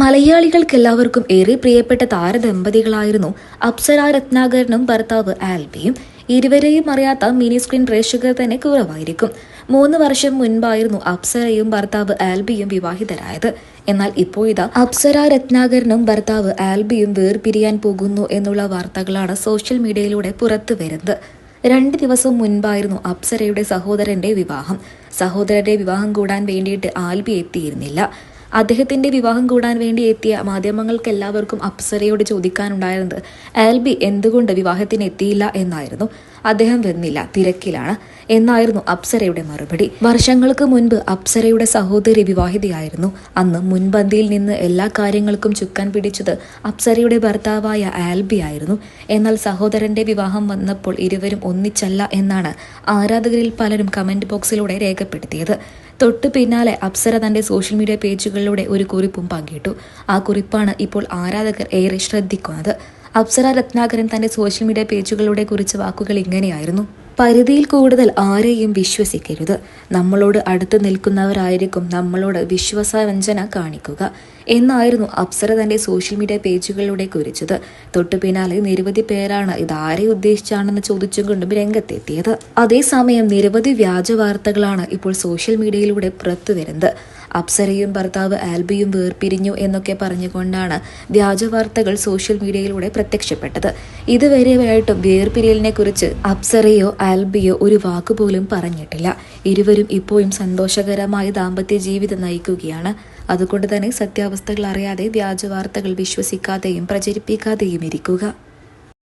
മലയാളികൾക്കെല്ലാവർക്കും ഏറെ പ്രിയപ്പെട്ട താരദമ്പതികളായിരുന്നു അപ്സര രത്നാകരനും ഭർത്താവ് ആൽബിയും. ഇരുവരെയും അറിയാത്ത മിനി സ്ക്രീൻ പ്രേക്ഷകർ തന്നെ കുറവായിരിക്കും. മൂന്ന് വർഷം മുൻപായിരുന്നു അപ്സരയും ഭർത്താവ് ആൽബിയും വിവാഹിതരായത്. എന്നാൽ ഇപ്പോൾ ഇതാ അപ്സര രത്നാകരനും ഭർത്താവ് ആൽബിയും വേർപിരിയാൻ പോകുന്നു എന്നുള്ള വാർത്തകളാണ് സോഷ്യൽ മീഡിയയിലൂടെ പുറത്തു വരുന്നത്. രണ്ട് ദിവസം മുൻപായിരുന്നു അപ്സരയുടെ സഹോദരന്റെ വിവാഹം. സഹോദരന്റെ വിവാഹം കൂടാൻ വേണ്ടിയിട്ട് ആൽബി എത്തിയിരുന്നില്ല. അദ്ദേഹത്തിന്റെ വിവാഹം കൂടാൻ വേണ്ടി എത്തിയ മാധ്യമങ്ങൾക്ക് എല്ലാവർക്കും അപ്സരയോട് ചോദിക്കാനുണ്ടായിരുന്നത് ആൽബി എന്തുകൊണ്ട് വിവാഹത്തിന് എത്തിയില്ല? എന്നായിരുന്നു. അദ്ദേഹം വന്നില്ല തിരക്കിലാണ്. എന്നായിരുന്നു അപ്സരയുടെ മറുപടി. വർഷങ്ങൾക്ക് മുൻപ് അപ്സരയുടെ സഹോദരി വിവാഹിതയായിരുന്നു. അന്ന് മുൻപന്തിയിൽ നിന്ന് എല്ലാ കാര്യങ്ങൾക്കും ചുക്കാൻ പിടിച്ചത് അപ്സരയുടെ ഭർത്താവായ ആൽബി ആയിരുന്നു. എന്നാൽ സഹോദരന്റെ വിവാഹം വന്നപ്പോൾ ഇരുവരും ഒന്നിച്ചല്ല എന്നാണ് ആരാധകരിൽ പലരും കമന്റ് ബോക്സിലൂടെ രേഖപ്പെടുത്തിയത്. തൊട്ടു പിന്നാലെ അപ്സര തന്റെ സോഷ്യൽ മീഡിയ പേജുകളിലൂടെ ഒരു കുറിപ്പും പങ്കിട്ടു. ആ കുറിപ്പാണ് ഇപ്പോൾ ആരാധകർ ഏറെ ശ്രദ്ധിക്കുന്നത്. അപ്സര രത്നാകരൻ തന്റെ സോഷ്യൽ മീഡിയ പേജുകളിലൂടെ കുറിച്ച വാക്കുകൾ ഇങ്ങനെയായിരുന്നു. പരിധിയിൽ കൂടുതൽ ആരെയും വിശ്വസിക്കരുത്. നമ്മളോട് അടുത്ത് നിൽക്കുന്നവരായിരിക്കും നമ്മളോട് വിശ്വാസവഞ്ചന കാണിക്കുക. എന്നായിരുന്നു അപ്സര തന്റെ സോഷ്യൽ മീഡിയ പേജുകളിലൂടെ കുറിച്ചത്. തൊട്ടു പിന്നാലെ നിരവധി പേരാണ് ഇത് ആരെ ഉദ്ദേശിച്ചാണെന്ന് ചോദിച്ചുകൊണ്ടും രംഗത്തെത്തിയത്. അതേസമയം നിരവധി വ്യാജ വാർത്തകളാണ് ഇപ്പോൾ സോഷ്യൽ മീഡിയയിലൂടെ പുറത്തു വരുന്നത് അപ്സരയും ഭർത്താവ് ആൽബിയും വേർപിരിഞ്ഞു എന്നൊക്കെ പറഞ്ഞുകൊണ്ടാണ് വ്യാജ വാർത്തകൾ സോഷ്യൽ മീഡിയയിലൂടെ പ്രത്യക്ഷപ്പെട്ടത്. ഇതുവരെയായിട്ടും വേർപിരിയലിനെ കുറിച്ച് അപ്സരയോ ആൽബിയോ ഒരു വാക്കുപോലും പറഞ്ഞിട്ടില്ല. ഇരുവരും ഇപ്പോഴും സന്തോഷകരമായ ദാമ്പത്യ ജീവിതം നയിക്കുകയാണ്. അതുകൊണ്ട് തന്നെ സത്യാവസ്ഥകൾ അറിയാതെ വ്യാജ വാർത്തകൾ വിശ്വസിക്കാതെയും പ്രചരിപ്പിക്കാതെയും ഇരിക്കുക.